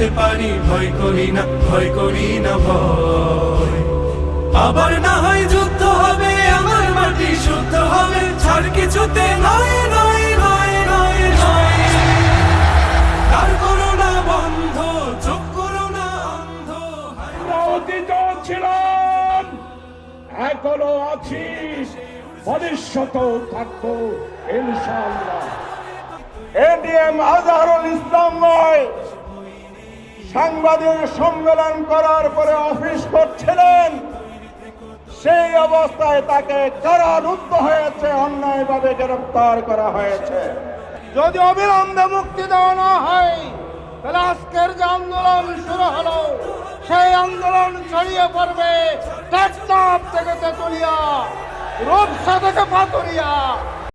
ধরতে পারি, ভয় করি না, ভয় করি না ভয়। আবার না হয় যুদ্ধ হবে, আমার মাটি শুদ্ধ হবে, ছাড় কিছুতে নয় নয় নয় নয় তার করোনা বন্ধ, চোখ হায় অতীত ছিলাম এডিএম আজহারুল ইসলাম নয়। সাংবাদিক সম্মেলন করার পরে অফিস করছিলেন। সেই অবস্থায় তাকে কারারুদ্ধ হয়েছে, অন্যায়ভাবে গ্রেফতার করা হয়েছে। যদি অবিলম্বে মুক্তি দেওয়া না হয়, তাহলে আজকের যে আন্দোলন শুরু হলো, সেই আন্দোলন ছড়িয়ে পড়বে টেকনাফ থেকে তেতুলিয়া, রূপসা থেকে পাতুরিয়া